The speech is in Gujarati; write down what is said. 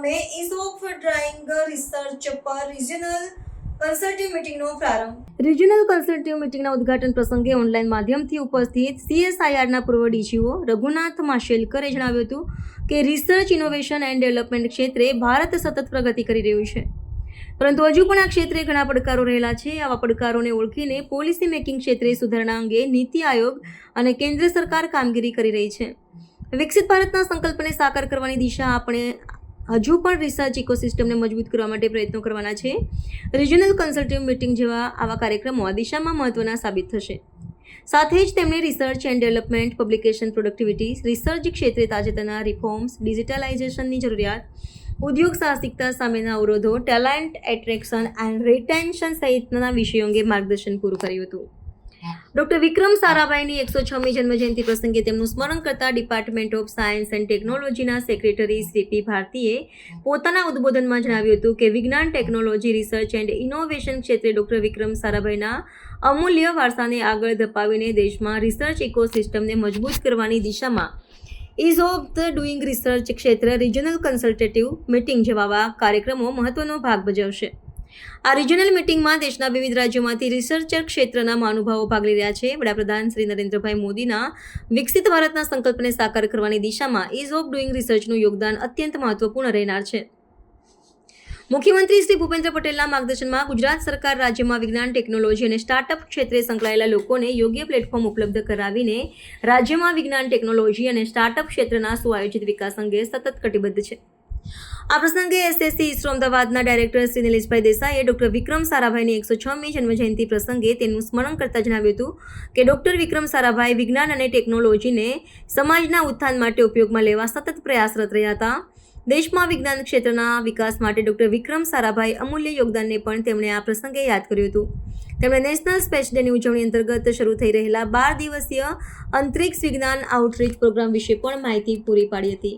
ઉપક્રમે ઇઝ ઓફ ડ્રાઇંગ રિસર્ચ પર રિજનલ કન્સલ્ટિવ મીટિંગનો પ્રારંભ. રિજનલ કન્સલ્ટિવ મીટિંગના ઉદ્ઘાટન પ્રસંગે ઓનલાઈન માધ્યમથી ઉપસ્થિત સીએસઆઈઆરના પૂર્વ ડીજીઓ રઘુનાથ માશેલકરે જણાવ્યું હતું કે રિસર્ચ ઇનોવેશન એન્ડ ડેવલપમેન્ટ ક્ષેત્રે ભારત સતત પ્રગતિ કરી રહ્યું છે. પરંતુ હજુ પણ આ ક્ષેત્રે ઘણા પડકારો રહેલા છે. આવા પડકારોને ઓળખીને પોલિસી મેકિંગ ક્ષેત્રે સુધારણા અંગે નીતિ આયોગ અને કેન્દ્ર સરકાર કામગીરી કરી રહી છે. વિકસિત ભારતના સંકલ્પને સાકાર કરવાની દિશા આપણે હજુ પણ રિસર્ચ ઇકોસિસ્ટમને મજબૂત કરવા માટે પ્રયત્નો કરવાના છે. રિજનલ કન્સલ્ટિવ મીટિંગ જેવા આવા કાર્યક્રમો આ દિશામાં મહત્વના સાબિત થશે. સાથે જ તેમણે research and development publication productivity research ક્ષેત્રે તાજેતરના રિફોર્મ્સ ડિજિટલાઇઝેશનની જરૂરિયાત, ઉદ્યોગ સાહસિકતા સામેના અવરોધો ટેલેન્ટ એટ્રેક્શન એન્ડ રિટેન્શન સહિતના વિષયો અંગે માર્ગદર્શન પૂરું કર્યું હતું. ડોક્ટર વિક્રમ સારાભાઈની એકસો છમી જન્મજયંતિ પ્રસંગે તેમનું સ્મરણ કરતા ડિપાર્ટમેન્ટ ઓફ સાયન્સ એન્ડ ટેકનોલોજીના સેક્રેટરી શ્રી પી ભારતીએ પોતાના ઉદ્બોધનમાં જણાવ્યું હતું કે વિજ્ઞાન ટેકનોલોજી રિસર્ચ એન્ડ ઇનોવેશન ક્ષેત્રે ડોક્ટર વિક્રમ સારાભાઈના અમૂલ્ય વારસાને આગળ ધપાવીને દેશમાં રિસર્ચ ઇકોસિસ્ટમને મજબૂત કરવાની દિશામાં ease of the doing research ક્ષેત્ર રિજનલ કન્સલ્ટેટિવ મિટિંગ જેવા કાર્યક્રમો મહત્વનો ભાગ ભજવશે. આ રિજનલ મિટિંગમાં દેશના વિવિધ રાજ્યોમાંથી રિસર્ચર ક્ષેત્રના મહાનુભાવો ભાગ લઈ રહ્યા છે. વડાપ્રધાન શ્રી નરેન્દ્રભાઈ મોદીના વિકસિત ભારતના સંકલ્પને સાકાર કરવાની દિશામાં ઇઝ ઓફ ડુઇંગ રિસર્ચનું યોગદાન અત્યંત મહત્વપૂર્ણ રહેનાર છે. મુખ્યમંત્રી શ્રી ભૂપેન્દ્ર પટેલના માર્ગદર્શનમાં ગુજરાત સરકાર રાજ્યમાં વિજ્ઞાન, ટેકનોલોજી અને સ્ટાર્ટઅપ ક્ષેત્રે સંકળાયેલા લોકોને યોગ્ય પ્લેટફોર્મ ઉપલબ્ધ કરાવીને રાજ્યમાં વિજ્ઞાન, ટેકનોલોજી અને સ્ટાર્ટઅપ ક્ષેત્રના સુઆયોજિત વિકાસ અંગે સતત કટિબદ્ધ છે. આ પ્રસંગે એસએસસી ઇસરો અમદાવાદના ડાયરેક્ટર શ્રી નિલેશભાઈ દેસાઈએ ડોક્ટર વિક્રમ સારાભાઈની એકસો છમી જન્મજયંતિ પ્રસંગે તેનું સ્મરણ કરતા જણાવ્યું હતું કે ડોક્ટર વિક્રમ સારાભાઈ વિજ્ઞાન અને ટેકનોલોજીને સમાજના ઉત્થાન માટે ઉપયોગમાં લેવા સતત પ્રયાસરત રહ્યા હતા. દેશમાં વિજ્ઞાન ક્ષેત્રના વિકાસ માટે ડોક્ટર વિક્રમ સારાભાઈ અમૂલ્ય યોગદાનને પણ તેમણે આ પ્રસંગે યાદ કર્યું હતું. તેમણે નેશનલ સ્પેસ ડેની ઉજવણી અંતર્ગત શરૂ થઈ રહેલા બાર દિવસીય અંતરિક્ષ વિજ્ઞાન આઉટરીચ પ્રોગ્રામ વિશે પણ માહિતી પૂરી પાડી હતી.